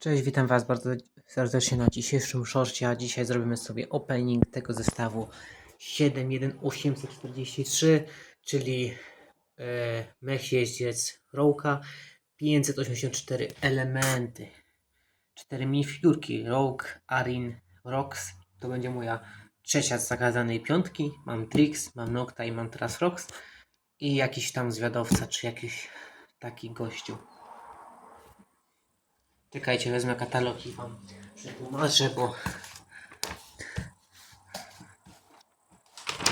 Cześć, witam Was bardzo serdecznie na dzisiejszym shorcie, a dzisiaj zrobimy sobie opening tego zestawu 71843, czyli e, mech jeździec Rołka, 584 elementy, 4 minifigurki Rogue, Arin, Rox, to będzie moja trzecia z zagazanej piątki, mam Trix, mam Nocta i mam teraz Rox i jakiś tam zwiadowca, czy jakiś taki gościu. Czekajcie, wezmę katalog i wam przetłumaczę, bo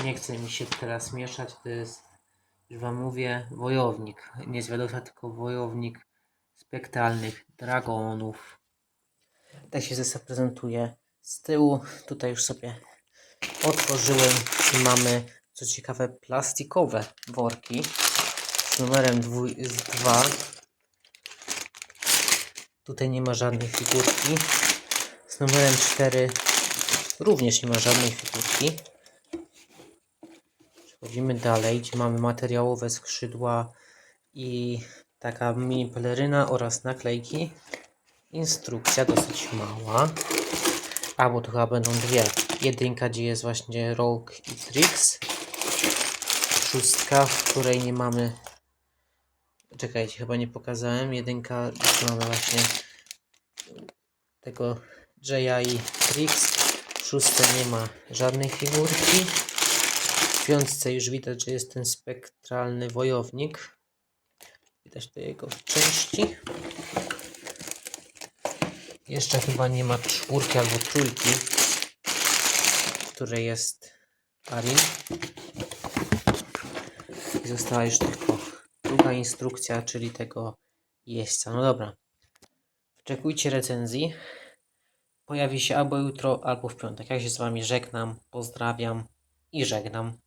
nie chce mi się teraz mieszać. To jest, już wam mówię, wojownik. Nie zwiadowca, tylko wojownik spektralnych dragonów. Tak się zestaw prezentuje z tyłu. Tutaj już sobie otworzyłem i mamy, co ciekawe, plastikowe worki z numerem 2. Tutaj nie ma żadnej figurki. Z numerem 4 również nie ma żadnej figurki. Przechodzimy dalej, gdzie mamy materiałowe skrzydła i taka mini peleryna oraz naklejki. Instrukcja dosyć mała. A, bo to chyba będą dwie. Jedynka, gdzie jest właśnie Rogue i Trix. Szóstka, w której nie mamy Czekajcie, chyba nie pokazałem. Jedynka, mamy właśnie tego Jaya i Trix. W szóste nie ma żadnej figurki. W piątce już widać, że jest ten spektralny wojownik. Widać to jego części. Jeszcze chyba nie ma czwórki albo trójki, w której jest Arin. I została już tylko druga instrukcja, czyli tego jeźdźca. No dobra. Wyczekujcie recenzji. Pojawi się albo jutro, albo w piątek. Ja się z Wami żegnam, pozdrawiam i żegnam.